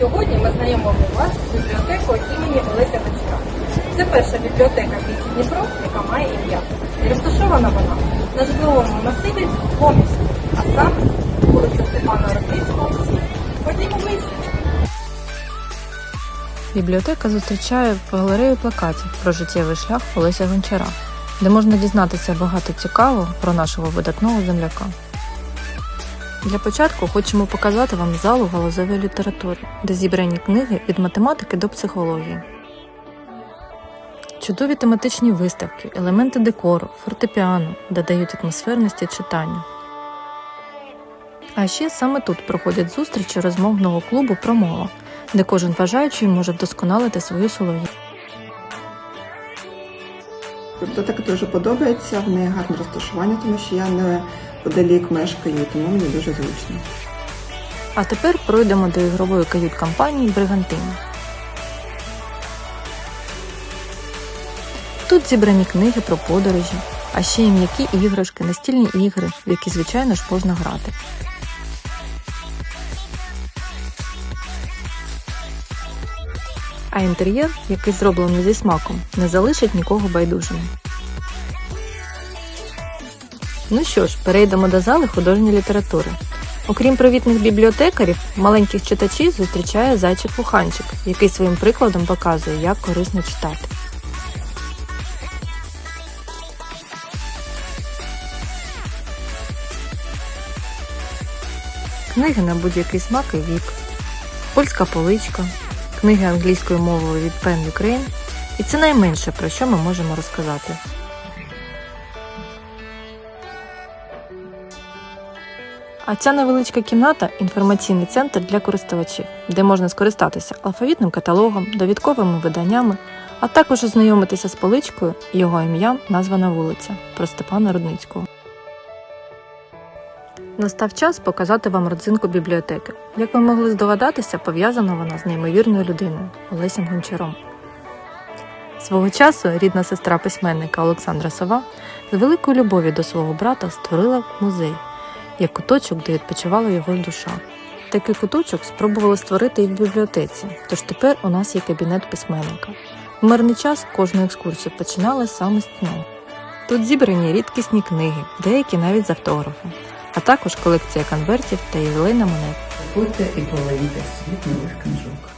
Сьогодні ми знайомимо вас з бібліотекою імені Олеся Гончара. Це перша бібліотека в місті Дніпро, яка має ім'я. І розташована вона на житловому масиві Гомівську, а саме вулиця Степана Ротицького, 7. Ходімо ближче. Бібліотека зустрічає галерею плакатів про життєвий шлях Олеся Гончара, де можна дізнатися багато цікавого про нашого видатного земляка. Для початку хочемо показати вам залу галузевої літератури, де зібрані книги від математики до психології. Чудові тематичні виставки, елементи декору, фортепіано додають атмосферності читанню. А ще саме тут проходять зустрічі розмовного клубу Промова, де кожен бажаючий може вдосконалити свою солов'їну. Бібліотека дуже подобається, в неї гарне розташування, тому що я неподалік мешкаю, тому мені дуже зручно. А тепер пройдемо до ігрової кают-кампанії Бригантина. Тут зібрані книги про подорожі, а ще й м'які іграшки, настільні ігри, в які, звичайно ж, можна грати. А інтер'єр, який зроблений зі смаком, не залишить нікого байдужим. Ну що ж, перейдемо до зали художньої літератури. Окрім привітних бібліотекарів, маленьких читачів зустрічає зайчик Вуханчик, який своїм прикладом показує, як корисно читати. Книги на будь-який смак і вік, польська поличка, книги англійською мовою від Pen Ukraine. І це найменше, про що ми можемо розказати. А ця невеличка кімната інформаційний центр для користувачів, де можна скористатися алфавітним каталогом, довідковими виданнями, а також ознайомитися з поличкою його ім'ям названа вулиця про Степана Рудницького. Настав час показати вам родзинку бібліотеки. Як ви могли здогадатися, пов'язана вона з неймовірною людиною Олесем Гончаром. Свого часу рідна сестра письменника Олександра Сова з великою любов'ю до свого брата створила музей як куточок, де відпочивала його душа. Такий куточок спробували створити і в бібліотеці, тож тепер у нас є кабінет письменника. В мирний час кожну екскурсію починали саме з нього. Тут зібрані рідкісні книги, деякі навіть з автографом, а також колекція конвертів та ювілейна монет. Будьте і половіте світ нових книжок.